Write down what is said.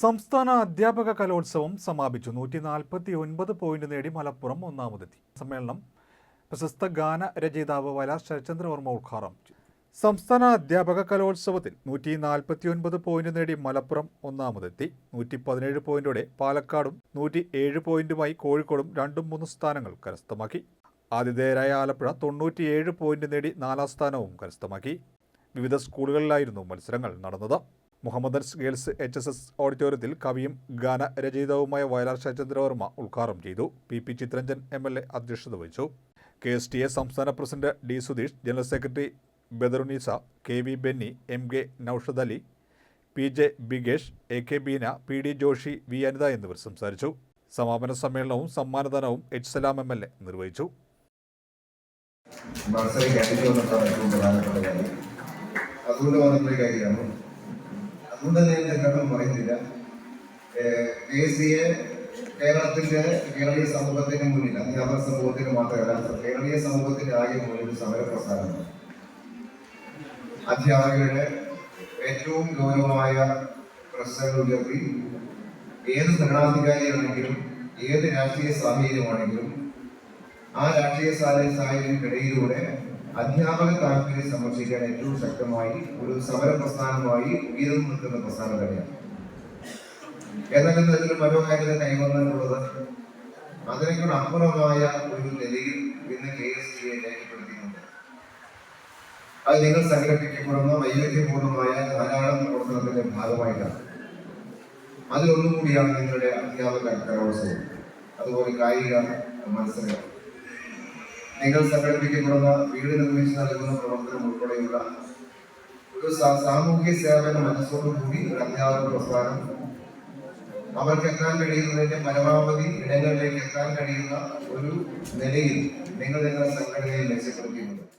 സംസ്ഥാന അധ്യാപക കലോത്സവം സമാപിച്ചു. നൂറ്റി നാൽപ്പത്തി ഒൻപത് പോയിന്റ് നേടി മലപ്പുറം ഒന്നാമതെത്തി. സമ്മേളനം പ്രശസ്ത ഗാന രചയിതാവ് വയലാർ ശരചന്ദ്രവർമ്മ ഉദ്ഘാടനം ചെയ്തു. സംസ്ഥാന അധ്യാപക കലോത്സവത്തിൽ നൂറ്റി നാൽപ്പത്തി ഒൻപത് പോയിന്റ് നേടി മലപ്പുറം ഒന്നാമതെത്തി. നൂറ്റി പതിനേഴ് പോയിന്റോടെ പാലക്കാടും നൂറ്റി ഏഴ് പോയിന്റുമായി കോഴിക്കോടും രണ്ടും മൂന്നും സ്ഥാനങ്ങൾ കരസ്ഥമാക്കി. ആതിഥേയരായ ആലപ്പുഴ തൊണ്ണൂറ്റിയേഴ് പോയിന്റ് നേടി നാലാം സ്ഥാനവും കരസ്ഥമാക്കി. വിവിധ സ്കൂളുകളിലായിരുന്നു മത്സരങ്ങൾ നടന്നത്. Mohammedans girls H S S ഓഡിറ്റോറിയത്തിൽ കവിയും ഗാന രചയിതാവുമായ വയലാർ ശരചന്ദ്രവർമ്മ ഉദ്ഘാടനം ചെയ്തു. P P Chitharanjan M L A അധ്യക്ഷത വഹിച്ചു. കെ എസ് ടി എ സംസ്ഥാന president D Sudheesh general secretary Badarunisa K V Benny M K Noushad Ali P J Bigesh A K Beena P D Joshy V Anitha എന്നിവർ സംസാരിച്ചു. സമാപന സമ്മേളനവും സമ്മാനദാനവും H Salam M L A നിർവഹിച്ചു. കാര്യമാണ് ഞാൻ കാരണം പറയുന്നില്ല കേരളത്തിന്റെ കേരളീയ സമൂഹത്തിന് മുന്നിൽ അധ്യാപക സമൂഹത്തിന് മാത്രമല്ല കേരളീയ സമൂഹത്തിന്റെ ആകെ മുന്നിൽ സമര പ്രസ്ഥാനമാണ് അധ്യാപകരുടെ ഏറ്റവും ഗൗരവമായ പ്രശ്നങ്ങൾ ഉയർത്തി ഏത് ഭരണാധികാരിയാണെങ്കിലും ഏത് രാഷ്ട്രീയ സാഹചര്യമാണെങ്കിലും ആ രാഷ്ട്രീയ സാഹചര്യ സാഹചര്യത്തിനിടയിലൂടെ അധ്യാപക താല്പര്യം സംരക്ഷിക്കാൻ ഏറ്റവും ശക്തമായി ഒരു സമര പ്രസ്ഥാനമായി ഉയർന്നു നിൽക്കുന്ന പ്രസ്ഥാനം തന്നെയാണ്. എന്നാൽ ഇതിൽ മനോഹാരിത കൈവന്നുള്ളത് അതിനേക്കാൾ അപ്പുറമായ ഒരു നിലയിൽ ഇന്ന് കെ എസ് ടിയെ രേഖപ്പെടുത്തിയിട്ടുണ്ട്. അത് നിങ്ങൾ സംഘടിപ്പിക്കപ്പെടുന്ന വൈവിധ്യപൂർണമായ ധാരാളം പ്രവർത്തനത്തിന്റെ ഭാഗമായിട്ടാണ്. അതിലൊന്നും കൂടിയാണ് നിങ്ങളുടെ അധ്യാപക കലോത്സവം അതുപോലെ കായിക മത്സരങ്ങൾ. നിങ്ങൾ സംഘടിപ്പിക്കപ്പെടുന്ന വീട് നിർമ്മിച്ച് നൽകുന്ന പ്രവർത്തനം ഉൾപ്പെടെയുള്ള ഒരു സാമൂഹ്യ സേവന മനസ്സോടുകൂടി ഒരു അധ്യാപക പ്രസ്ഥാനം. അവർക്ക് എത്താൻ കഴിയുന്നതിന്റെ പരമാവധി ഇടങ്ങളിലേക്ക് എത്താൻ കഴിയുന്ന ഒരു നിലയിൽ നിങ്ങൾ നിങ്ങളുടെ സംഘടനയെ മെച്ചപ്പെടുത്തിയിട്ടുണ്ട്.